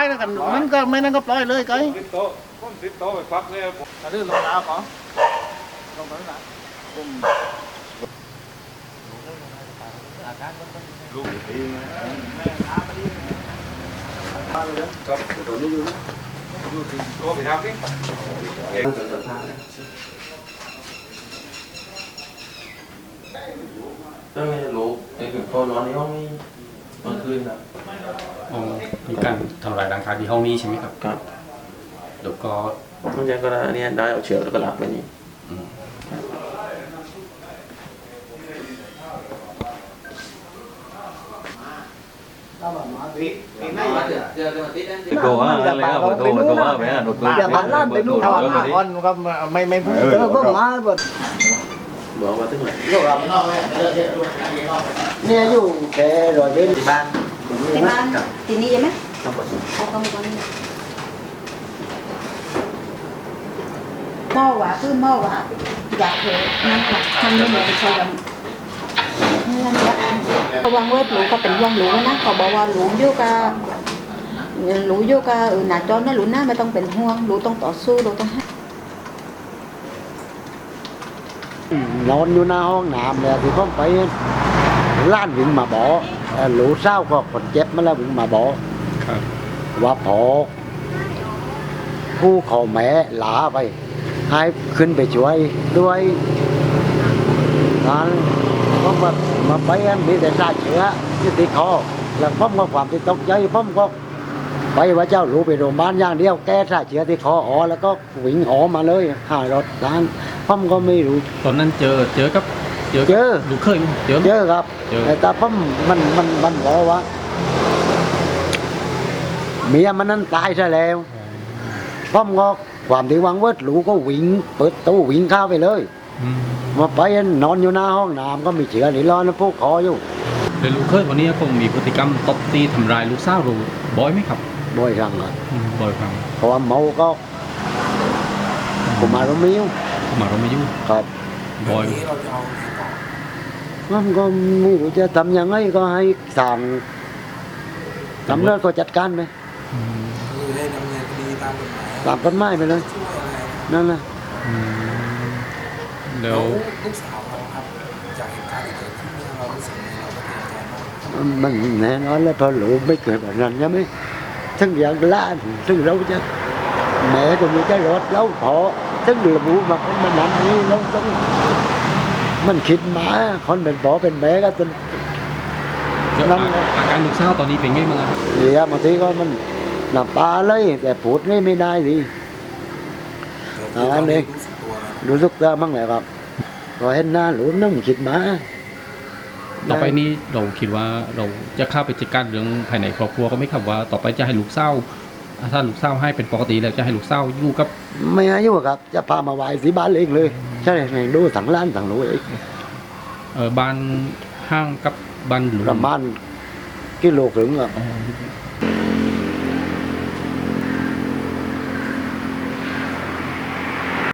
ายแล้วกันมันก็ไม่นั่นก็ปล่อยเลยไกติดโต๊ะผมติดโต๊ะไปพักเนี่ยผมกระดื้อลงดาวขอลงไปนะลูกตีครับตัวนี้อยู่อยู่ที่โต๊ะไปทำนี่ก็ไม่รู้ไอ้คือพอนอนในห้องนี้เมื่อคืนครับอ๋อ มีการทำลายร่างกายที่ห้องนี้ใช่ไหมครับครับแล้วก็มันจะก็ได้อันเนี้ยได้เอาเชือกแล้วก็หลับไปนี่อืมโทรว่าอะไรครับโทรโทรว่าไปอะรถอย่าผ่านล้านไปนู่นเอาอะอ่อนก็ไม่ไม่พูดเจอเพิ่งมาบดบอกว่าตั้งไหนเนี่ยอยู่แค่รอยเบนที่บ้าน ในบ้านทีนี้ใช่ไหมต้องกดเขาก็มีคนหม้อหวาคือหม้อหวาอยากเห็นนั่นแหละทำนี่เหมือนเขาแบบนั่นแหละเขาวางเวทหลูก็เป็นวางหลูนะเขาบอกว่าหลูโยกาหลูโยกาเออหนาจอนะหลูหน้าไม่ต้องเป็นห่วงหลูต้องต่อสู้หลูต้องให้นอนอยู่หน้าห้องน้ำเนี่ยที่ผมไปล้านวิ่งมาบอกห ลูเศร้าก็คนเจ็บมาแล้ววิ่งมาบอกครับว่าพอผู้ขอแม่หลาไป ให้ขึ้นไปช่วยด้วยนั้นผมมามาไปอันมีแต่ซาเชื้อที่ติดคอแล้วผมก็ความที่ตกใจผมก็ไปว่าเจ้าหลูไปโรงพยาบาลอย่างเดียวแก้ซาเชื้อที่คอหอแล้วก็วิ่งหอมาเลยหารถนั้นผมก็ไม่รู้ ตอนนั้นเจอเจอกับ เจอเจอ ลูกเคยไหมเจอไหมเยอะครับเยอะ แต่ผมมันมันมันบอกว่าเมียมันนั้นตายซะแล้วผมก็ความที่วังเวิร์ดหลูก็วิ่งเปิดตู้วิ่งเข้าไปเลยอืมมาไปนอนอยู่หน้าห้องน้ำก็มีเชื้อหรือร้อนนะพวกคออยู่แล้วลูกเคยวันนี้คงมีพฤติกรรมตบตีทำร้ายลูกสาวเราบ่อยไหมครับบ่อยครั้งอะอืมบ่อยครั้งเพราะว่าเมาก็ผมมารมิวมาเราไม่ยุ่งครับ บ่อยผมก็ไม่รู้จะทำยังไงก็ให้สั่งตำรวจก็จัดการไปอืมคือให้ดำเนินคดีตามกฎหมายตามกฎหมายไปเลย ช่วยอะไรนั่นแหละอืมแล้วลูกสาวเราครับจากเหตุการณ์ที่เกิดขึ้นเนี่ยเรารู้สึกยังไงเราก็เสียใจมากมันแน่นอนแล้วพอหลูไม่เกิดแบบนั้นใช่ไหมทั้งอย่างล้านซึ่งเราจะแหมก็มีใจรถแล้วพอ ทั้งระบุมาเป็นมันนั้นนี้เราต้องมันคิดมาคนเป็นพอเป็นแม่ก็จน แล้วนั่นอาอาการลูกสาวตอนนี้เป็นไงบ้างครับเสียบางทีก็มันหนับตาเลย แต่พูดนี่ไม่ได้สิแต่คือตอนนี้ รู้สึกตัวแล้วนะรู้สึกตัวมั่งแหละครับพอเห็นหน้าหลูนั่งคิดมาต่อไปนี้เราคิดว่าเราจะเข้าไปจัดการเรื่องภายในครอบครัวก็ไม่ครับว่า ต่อไปจะให้ลูกสาวอ่า ถ้าลูกสาวให้เป็นปกติแล้วจะให้ลูกสาวอยู่กับไม่อายุครับ จะพามาไหว้ที่บ้านเองเลยใช่ไงดูสังล้านสังหลูเองเอ่อบ้านห้างกับบ้านหลวงประมาณกิโลครึ่งอะอ๋อ